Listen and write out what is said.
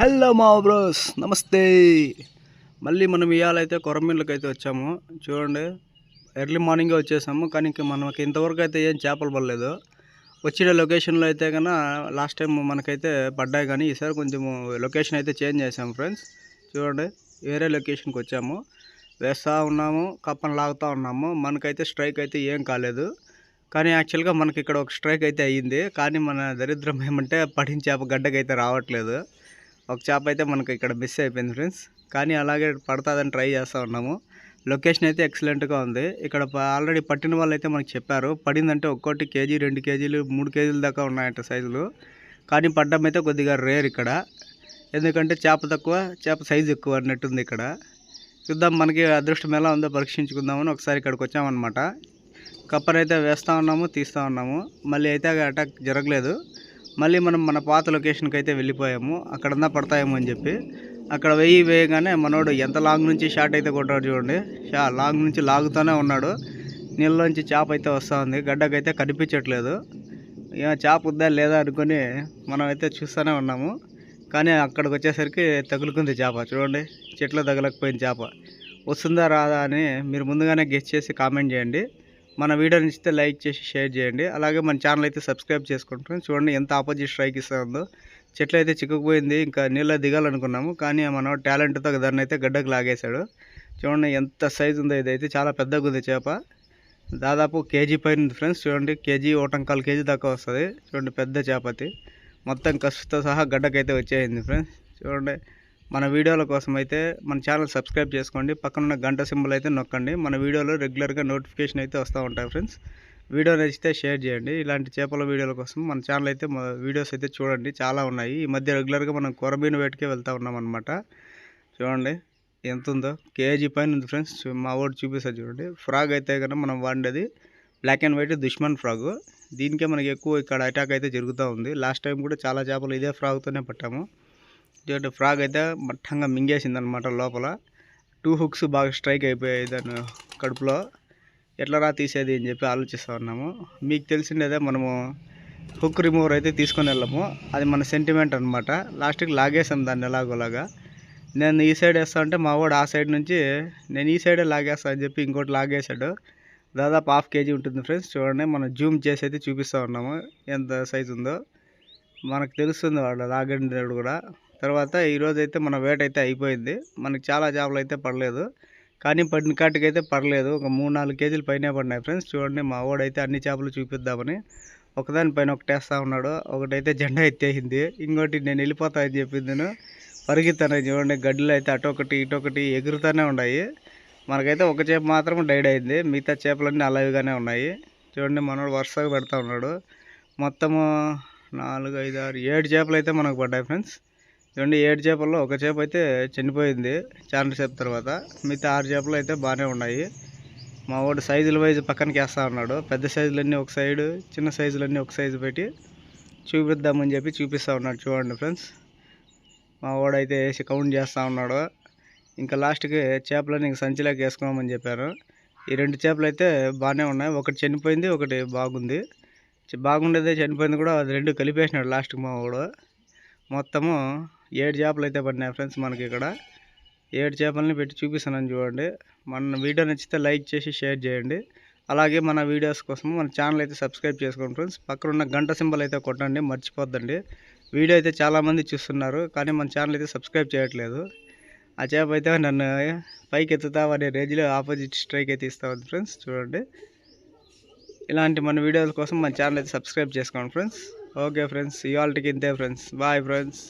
Hello మా bros నమస్తే. మళ్ళీ మనం ఇవాళైతే కొరమీన్లకు అయితే వచ్చాము. చూడండి ఎర్లీ మార్నింగే వచ్చేసాము కానీ మనకి ఇంతవరకు అయితే ఏం చేపలు పడలేదు. వచ్చిన లొకేషన్లో అయితే కన్నా లాస్ట్ టైం మనకైతే పడ్డాయి కానీ ఈసారి కొంచెం లొకేషన్ అయితే చేంజ్ చేసాము ఫ్రెండ్స్. చూడండి వేరే లొకేషన్కి వచ్చాము. వేస్తూ ఉన్నాము కప్పను లాగుతూ ఉన్నాము. మనకైతే స్ట్రైక్ అయితే ఏం కాలేదు. కానీ యాక్చువల్గా మనకి ఇక్కడ ఒక స్ట్రైక్ అయితే అయ్యింది. కానీ మన దరిద్రం ఏమంటే పడిన చేప గడ్డకైతే రావట్లేదు. ఒక చేప అయితే మనకి ఇక్కడ మిస్ అయిపోయింది ఫ్రెండ్స్ కానీ అలాగే పడుతుందని ట్రై చేస్తూ ఉన్నాము. లొకేషన్ అయితే ఎక్సలెంట్గా ఉంది. ఇక్కడ ఆల్రెడీ పట్టిన వాళ్ళు అయితే మనకు చెప్పారు. పడిందంటే ఒక్కోటి కేజీ రెండు కేజీలు మూడు కేజీల దాకా ఉన్నాయంట సైజులు కానీ పడ్డం అయితే కొద్దిగా రేర్ ఇక్కడ. ఎందుకంటే చేప తక్కువ చేప సైజు ఎక్కువ అన్నట్టుంది ఇక్కడ. చూద్దాం మనకి అదృష్టం ఎలా ఉందో పరీక్షించుకుందామని ఒకసారి ఇక్కడికి వచ్చామన్నమాట. అయితే వేస్తూ ఉన్నాము తీస్తూ ఉన్నాము. మళ్ళీ అయితే అటాక్ జరగలేదు. మళ్ళీ మనం మన పాత లొకేషన్కి అయితే వెళ్ళిపోయాము. అక్కడన్నా పడతాయేమో అని చెప్పి. అక్కడ వెయ్యి వేయగానే మనోడు ఎంత లాంగ్ నుంచి షాట్ అయితే కొట్టాడు చూడండి. షా లాంగ్ నుంచి లాగుతూనే ఉన్నాడు. నీళ్ళలోంచి చేప అయితే వస్తూ ఉంది గడ్డకైతే కనిపించట్లేదు. ఇక చేప ఉందా లేదా అనుకొని మనం అయితే చూస్తూనే ఉన్నాము. కానీ అక్కడికి వచ్చేసరికి తగులుకుంది చేప. చూడండి చెట్లు తగలకపోయింది చేప. వస్తుందా రాదా అని మీరు ముందుగానే గెస్ట్ చేసి కామెంట్ చేయండి. మన వీడియో నచ్చితే లైక్ చేసి షేర్ చేయండి. అలాగే మన ఛానల్ అయితే సబ్స్క్రైబ్ చేసుకుంటాం చూడండి ఎంత ఆపోజిట్ స్ట్రైక్ ఇస్తుందో చెట్లు అయితే చిక్కుకుపోయింది ఇంకా నీళ్ళ దిగాలనుకున్నాము. కానీ మన టాలెంట్తో దాన్ని అయితే గడ్డకు లాగేశాడు. చూడండి ఎంత సైజు ఉందో ఇదైతే చాలా పెద్దగా ఉంది చేప. దాదాపు కేజీ పైన ఉంది ఫ్రెండ్స్. చూడండి కేజీ ఓటంకాలు కేజీ దాకా వస్తుంది. చూడండి పెద్ద చేపతి మొత్తం కసుతో సహా గడ్డకైతే వచ్చేసింది ఫ్రెండ్స్. చూడండి మన వీడియోల కోసం అయితే మన ఛానల్ సబ్స్క్రైబ్ చేసుకోండి. పక్కనున్న గంట సింబల్ అయితే నొక్కండి. మన వీడియోలో రెగ్యులర్గా నోటిఫికేషన్ అయితే వస్తూ ఉంటాయి ఫ్రెండ్స్. వీడియో నచ్చితే షేర్ చేయండి. ఇలాంటి చేపల వీడియోల కోసం మన ఛానల్ అయితే వీడియోస్ అయితే చూడండి. చాలా ఉన్నాయి. ఈ మధ్య రెగ్యులర్గా మనం కొరబీన వేటకే వెళ్తూ ఉన్నాం అనమాట చూడండి ఎంత ఉందో కేజీ పైన ఉంది ఫ్రెండ్స్. మా వాడు చూపిస్తారు చూడండి. ఫ్రాగ్ అయితే కనుక మనం వాడేది బ్లాక్ అండ్ వైట్ దుష్మన్ ఫ్రాగ్. దీనికే మనకి ఎక్కువ ఇక్కడ అటాక్ అయితే జరుగుతూ ఉంది. లాస్ట్ టైం కూడా చాలా చేపలు ఇదే ఫ్రాగ్తోనే పట్టాము. చూడండి ఫ్రాగ్ అయితే మట్టంగా మింగేసింది అనమాట లోపల. టూ హుక్స్ బాగా స్ట్రైక్ అయిపోయాయి దాని కడుపులో. ఎట్లా రా తీసేది అని చెప్పి ఆలోచిస్తూ ఉన్నాము. మీకు తెలిసిందేదే మనము హుక్ రిమూవర్ అయితే తీసుకొని వెళ్ళము. అది మన సెంటిమెంట్ అనమాట. లాస్ట్కి లాగేసాం దాన్ని ఎలాగోలాగా. నేను ఈ సైడ్ వేస్తా అంటే మా వాడు ఆ సైడ్ నుంచి నేను ఈ సైడే లాగేస్తా అని చెప్పి ఇంకోటి లాగేశాడు. దాదాపు హాఫ్ కేజీ ఉంటుంది ఫ్రెండ్స్ చూడండి మనం జూమ్ చేసి అయితే చూపిస్తూ ఉన్నాము. ఎంత సైజు ఉందో. మనకు తెలుస్తుంది వాళ్ళు లాగండి కూడా. తర్వాత ఈరోజు అయితే మన వేట అయితే అయిపోయింది. మనకి చాలా చేపలు అయితే పడలేదు. కానీ పడిన కాటికి అయితే పడలేదు. ఒక మూడు నాలుగు కేజీలు పైన పడినాయి ఫ్రెండ్స్. చూడండి మా వాడైతే అన్ని చేపలు చూపిద్దామని ఒకదాని పైన ఒకటి వేస్తూ ఉన్నాడు. ఒకటైతే జెండా ఎత్తేసింది. ఇంకోటి నేను వెళ్ళిపోతా అని చెప్పింది నేను. పరిగెత్తాను చూడండి. గడ్డిలో అయితే అటొకటి ఇటొకటి ఎగురుతూనే ఉన్నాయి. మనకైతే ఒక చేప మాత్రం డైడ్ అయింది. మిగతా చేపలన్నీ అలావిగానే ఉన్నాయి. చూడండి మనోడు వరుసగా పెడతా ఉన్నాడు. మొత్తము నాలుగు ఐదు ఆరు ఏడు చేపలు అయితే మనకు పడ్డాయి ఫ్రెండ్స్. చూడండి ఏడు చేపల్లో ఒక చేప అయితే చనిపోయింది చాలా సేపు తర్వాత. మిగతా ఆరు చేపలు అయితే బాగానే ఉన్నాయి. మా వాడు సైజుల వైజ్ పక్కనకి వేస్తా ఉన్నాడు. పెద్ద సైజులన్నీ ఒక సైడు చిన్న సైజులన్నీ ఒక సైజు పెట్టి చూపిద్దామని చెప్పి చూపిస్తూ ఉన్నాడు చూడండి ఫ్రెండ్స్. మా వాడు అయితే వేసి కౌంట్ చేస్తూ ఉన్నాడు. ఇంకా లాస్ట్కి చేపలని ఇంక సంచిలోకి వేసుకోమని చెప్పారు. ఈ రెండు చేపలు అయితే బాగానే ఉన్నాయి. ఒకటి చనిపోయింది ఒకటి బాగుంది. బాగుండేదే చనిపోయింది కూడా అది రెండు కలిపేసినాడు లాస్ట్కి మా వాడు. మొత్తము ఏడు చేపలు అయితే పడినాయి ఫ్రెండ్స్ మనకి ఇక్కడ. ఏడు చేపలని పెట్టి చూపిస్తున్నాను చూడండి. మన వీడియో నచ్చితే లైక్ చేసి షేర్ చేయండి. అలాగే మన వీడియోస్ కోసం మన ఛానల్ అయితే సబ్స్క్రైబ్ చేసుకోండి ఫ్రెండ్స్. పక్కన ఉన్న గంట సింబల్ అయితే కొట్టండి మర్చిపోద్దండి. వీడియో అయితే చాలామంది చూస్తున్నారు కానీ మన ఛానల్ అయితే సబ్స్క్రైబ్ చేయట్లేదు. ఆ చేప అయితే నన్ను పైకి ఎత్తుతావు అనే రేంజ్లో ఆపోజిట్ స్ట్రైక్ అయితే ఇస్తా ఉంది ఫ్రెండ్స్ చూడండి. ఇలాంటి మన వీడియోల కోసం మన ఛానల్ అయితే సబ్స్క్రైబ్ చేసుకోండి ఫ్రెండ్స్. ఓకే ఫ్రెండ్స్ ఇవాళకి ఇంతే ఫ్రెండ్స్. Bye friends.